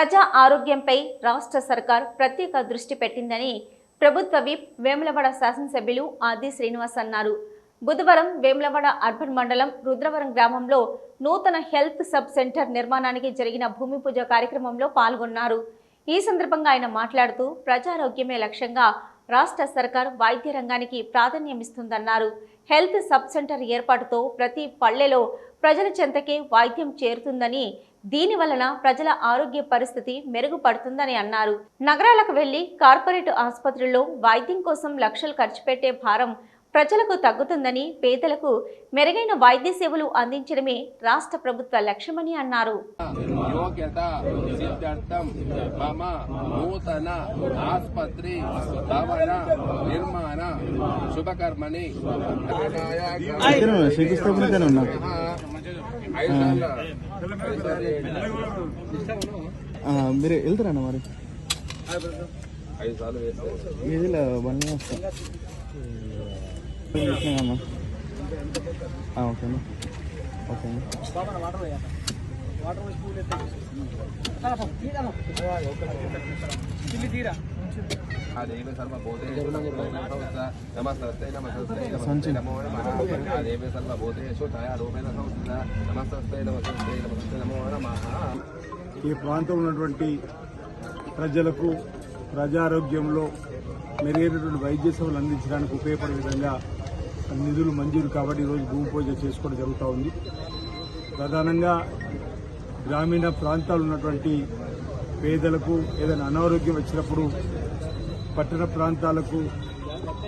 ప్రజా ఆరోగ్యంపై రాష్ట్ర సర్కార్ ప్రత్యేక దృష్టి పెట్టిందని ప్రభుత్వ విప్ వేములవాడ శాసనసభ్యులు ఆది శ్రీనివాస్ అన్నారు. బుధవారం వేములవాడ అర్బన్ మండలం రుద్రవరం గ్రామంలో నూతన హెల్త్ సబ్ సెంటర్ నిర్మాణానికి జరిగిన భూమి పూజ కార్యక్రమంలో పాల్గొన్నారు. ఈ సందర్భంగా ఆయన మాట్లాడుతూ ప్రజారోగ్యమే లక్ష్యంగా రాష్ట్ర సర్కార్ వైద్య రంగానికి ప్రాధాన్యమిస్తుందన్నారు హెల్త్ సబ్ సెంటర్ ఏర్పాటుతో ప్రతి పల్లెలో ప్రజల చెంతకే వైద్యం చేరుతుందని దీని వలన ప్రజల ఆరోగ్య పరిస్థితి మెరుగుపడుతుందని అన్నారు. నగరాలకు వెళ్ళి కార్పొరేట్ ఆసుపత్రుల్లో వైద్యం కోసం లక్షలు ఖర్చు పెట్టే భారం ప్రజలకు తగ్గుతుందని పేదలకు మెరుగైన వైద్య సేవలు అందించడమే రాష్ట్ర ప్రభుత్వ లక్ష్యమని అన్నారు. యోగ్యత ఆసుపత్రి నిర్మాణ శుభకర్మని మీరు వెళ్తారన్న మరి? ఐదు సార్లు వేస్తారు వన్ వస్తాం. ఓకే ఓకే సంచి. ఈ ప్రాంతంలో ఉన్నటువంటి ప్రజలకు ప్రజారోగ్యంలో మెరుగైనటువంటి వైద్య సేవలు అందించడానికి ఉపయోగపడే విధంగా నిధులు మంజూరు కాబట్టి ఈరోజు భూమి పూజ చేసుకోవడం జరుగుతూ ఉంది. ప్రధానంగా గ్రామీణ ప్రాంతాలు ఉన్నటువంటి పేదలకు ఏదైనా అనారోగ్యం వచ్చినప్పుడు పట్టణ ప్రాంతాలకు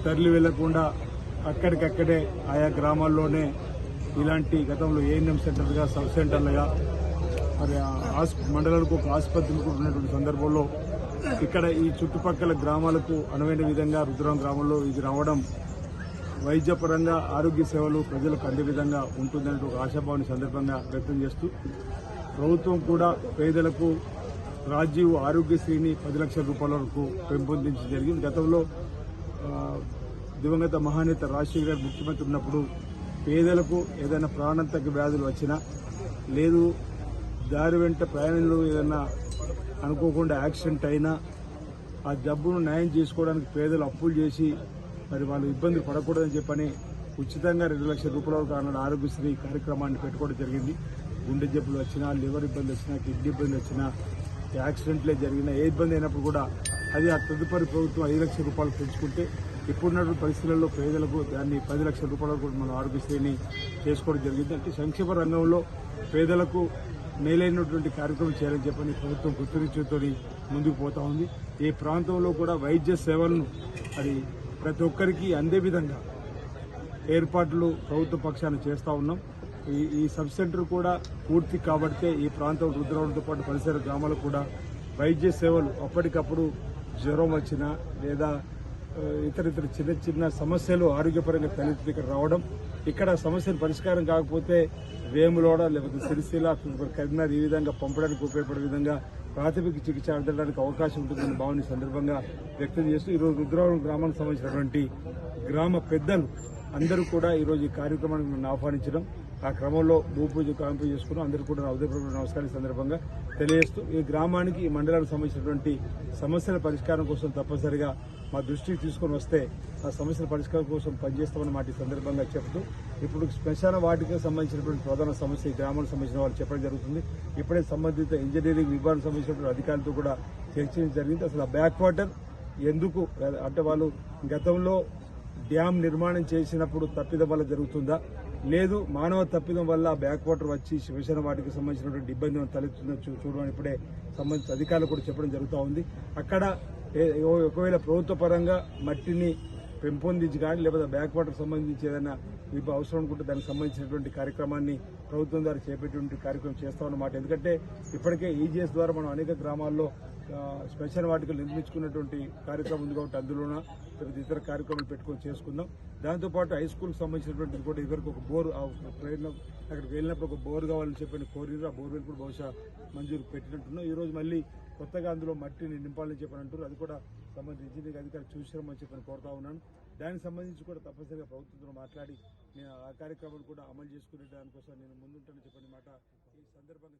తరలి వెళ్ళకుండా అక్కడికక్కడే ఆయా గ్రామాల్లోనే ఇలాంటి గతంలో ఏఎన్ఎం సెంటర్లుగా సబ్ సెంటర్లుగా మరి ఆ ఆస్ మండలాలకు ఒక ఆసుపత్రులు కూడా ఉన్నటువంటి సందర్భంలో ఇక్కడ ఈ చుట్టుపక్కల గ్రామాలకు అనువైన విధంగా రుద్రం గ్రామంలో ఇది రావడం వైద్యపరంగా ఆరోగ్య సేవలు ప్రజలకు అందే విధంగా ఉంటుందనే ఒక ఆశాభావాన్ని సందర్భంగా వ్యక్తం చేస్తూ ప్రభుత్వం కూడా పేదలకు రాజీవ్ ఆరోగ్యశ్రీని పది లక్షల రూపాయల వరకు పెంపొందించి జరిగింది. గతంలో దివంగత మహానేత రాజశేఖర గారు ముఖ్యమంత్రి ఉన్నప్పుడు పేదలకు ఏదైనా ప్రాణాంతక వ్యాధులు వచ్చినా లేదు దారి వెంట ప్రయాణంలో ఏదైనా అనుకోకుండా యాక్సిడెంట్ అయినా ఆ జబ్బును న్యాయం చేసుకోవడానికి పేదలు అప్పులు చేసి మరి వాళ్ళు ఇబ్బందులు పడకూడదని చెప్పని ఉచితంగా రెండు లక్షల రూపాయల వరకు ఆనాడు ఆరోగ్యశ్రీ కార్యక్రమాన్ని పెట్టుకోవడం జరిగింది. గుండె జబ్బులు వచ్చినా లివర్ ఇబ్బంది వచ్చినా కిడ్నీ ఇబ్బంది వచ్చినా యాక్సిడెంట్లే జరిగినా ఏ ఇబ్బంది అయినప్పుడు కూడా అది ఆ తదుపరి ప్రభుత్వం ఐదు లక్షల రూపాయలు పెంచుకుంటే ఇప్పుడున్నటువంటి పరిస్థితులలో పేదలకు దాన్ని పది లక్షల రూపాయలు కూడా మనం ఆరోగ్యశ్రీని చేసుకోవడం జరిగింది. అంటే సంక్షేమ రంగంలో పేదలకు మేలైనటువంటి కార్యక్రమం చేయాలని చెప్పని ప్రభుత్వం గుర్తునిచ్చుతో ముందుకు పోతా ఉంది. ఈ ప్రాంతంలో కూడా వైద్య సేవలను అది ప్రతి ఒక్కరికి అందే విధంగా ఏర్పాట్లు ప్రభుత్వ పక్షాన చేస్తూ ఉన్నాం. ఈ ఈ సబ్ సెంటర్ కూడా పూర్తి కాబట్టే ఈ ప్రాంతం రుద్రవడంతో పాటు పరిసర గ్రామాలకు కూడా వైద్య సేవలు అప్పటికప్పుడు జ్వరం వచ్చినా లేదా ఇతర ఇతర చిన్న చిన్న సమస్యలు ఆరోగ్యపరంగా తలెత్తి ఇక్కడ రావడం ఇక్కడ సమస్యలు పరిష్కారం కాకపోతే వేములోడ లేకపోతే సిరిసిల్ల కరీంనగర్ ఈ విధంగా పంపడానికి ఉపయోగపడే విధంగా ప్రాథమిక చికిత్స అందడానికి అవకాశం ఉంటుందని భావన సందర్భంగా వ్యక్తం చేస్తూ ఈరోజు రుద్రవరం గ్రామానికి సంబంధించినటువంటి గ్రామ పెద్దలు అందరూ కూడా ఈరోజు ఈ కార్యక్రమానికి నన్ను ఆహ్వానించడం. ఆ క్రమంలో భూపూజ కాంపు చేసుకున్నాం. అందరూ కూడా నా ఉదయపూర్వక నమస్కారం సందర్భంగా తెలియజేస్తూ ఈ గ్రామానికి ఈ మండలానికి సంబంధించినటువంటి సమస్యల పరిష్కారం కోసం తప్పనిసరిగా మా దృష్టికి తీసుకొని వస్తే ఆ సమస్యల పరిష్కారం కోసం పనిచేస్తామని మాట ఈ సందర్భంగా చెప్తూ ఇప్పుడు శ్మశాన వాటికి సంబంధించినటువంటి ప్రధాన సమస్య ఈ గ్రామానికి సంబంధించిన వాళ్ళు చెప్పడం జరుగుతుంది. ఇప్పుడే సంబంధిత ఇంజనీరింగ్ విభాగానికి సంబంధించినటువంటి అధికారులతో కూడా చర్చించడం జరిగింది. అసలు ఆ బ్యాక్ వాటర్ ఎందుకు అంటే వాళ్ళు గతంలో డ్యామ్ నిర్మాణం చేసినప్పుడు తప్పిదం వల్ల జరుగుతుందా? లేదు మానవ తప్పిదం వల్ల బ్యాక్ వాటర్ వచ్చి శివసేన వాటికి సంబంధించినటువంటి ఇబ్బంది ఏమైనా తలెత్తుందో చూ- చూడమని ఇప్పుడే సంబంధించిన అధికారులు కూడా చెప్పడం జరుగుతూ ఉంది. అక్కడ ఒకవేళ ప్రభుత్వ పరంగా మట్టిని పెంపొందించి కానీ లేకపోతే బ్యాక్ వాటర్ సంబంధించి ఏదైనా మీకు అవసరం అనుకుంటే దానికి సంబంధించినటువంటి కార్యక్రమాన్ని ప్రభుత్వం ద్వారా చేపట్టేటువంటి కార్యక్రమం చేస్తామన్నమాట. ఎందుకంటే ఇప్పటికే ఈజీఎస్ ద్వారా మనం అనేక గ్రామాల్లో శ్మశాన వాటికలు నిర్మించుకున్నటువంటి కార్యక్రమం ఉంది కాబట్టి అందులోన ఇతర కార్యక్రమాలు పెట్టుకొని చేసుకుందాం. దాంతోపాటు హై స్కూల్కి సంబంధించినటువంటి కూడా ఇదివరకు ఒక బోర్ ఆ అక్కడికి వెళ్ళినప్పుడు ఒక బోర్ కావాలని చెప్పిన కోరిరు ఆ బోర్వెల్ కూడా బహుశా మంజూరు పెట్టినట్టున్నాం. ఈరోజు మళ్ళీ కొత్తగా అందులో మట్టిని నింపాలని చెప్పని అంటారు అది కూడా సంబంధించి ఇంజనీరింగ్ అధికారులు చూసిరమని చెప్పని కోరుతా ఉన్నాను. దానికి సంబంధించి కూడా తప్పనిసరిగా ప్రభుత్వంతో మాట్లాడి నేను ఆ కార్యక్రమాన్ని కూడా అమలు చేసుకునే దానికోసం నేను ముందుంటానని చెప్పని మాట ఈ సందర్భంగా